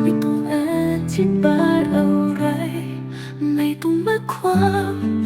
ไม่ต้องอธิบายอะไร ไม่ต้องมาความ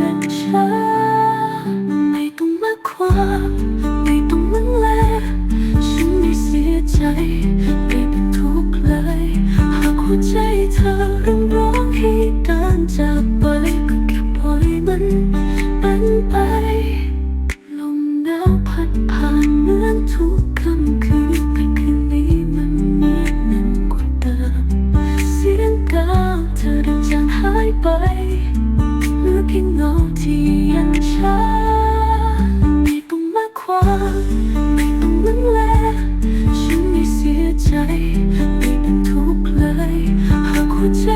ยังช้าไม่ต้องมาความไม่ต้องลังเลฉันไม่เสียใจไม่เป็นทุกข์เลยหากหัวใจเธอ ผิดมันแลฉันไม่เสียใจไม่เป็นทุกข์เลยหากหัวใจ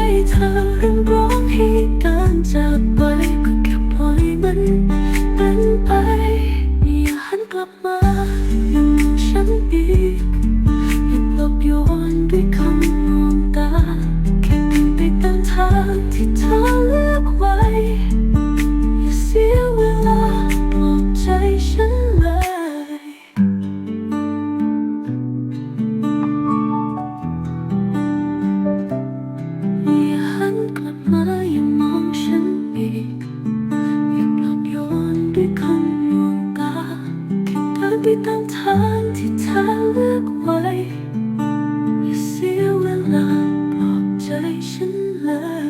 ไปตามทางที่เธอเลือกไว้ อย่าเสียเวลาบอกใจฉันเลย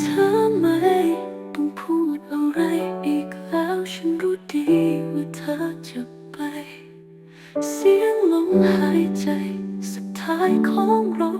เธไมต้องพูดอะไรอีกแล้ว ฉันรู้ดีว่าเธอจะไป เสียงลมหายใจสุดท้ายของเรา